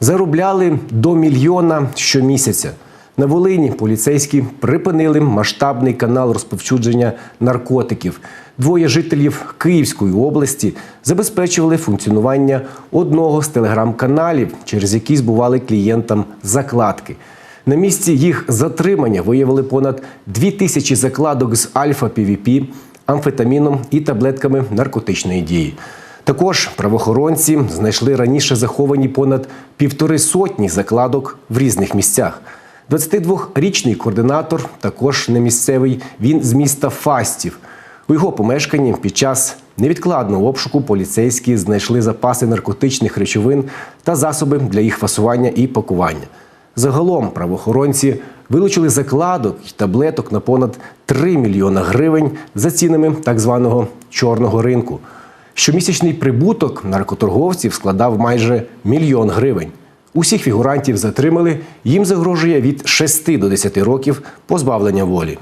Заробляли до мільйона щомісяця. На Волині поліцейські припинили масштабний канал розповсюдження наркотиків. Двоє жителів Київської області забезпечували функціонування одного з телеграм-каналів, через які збували клієнтам закладки. На місці їх затримання виявили понад дві тисячі закладок з альфа-півіпі, амфетаміном і таблетками наркотичної дії. Також правоохоронці знайшли раніше заховані понад півтори сотні закладок в різних місцях. 22-річний координатор також не місцевий. Він з міста Фастів. У його помешканні під час невідкладного обшуку поліцейські знайшли запаси наркотичних речовин та засоби для їх фасування і пакування. Загалом правоохоронці вилучили закладок і таблеток на понад 3 мільйона гривень за цінами так званого чорного ринку. Щомісячний прибуток наркоторговців складав майже мільйон гривень. Усіх фігурантів затримали. Їм загрожує від 6 до 10 років позбавлення волі.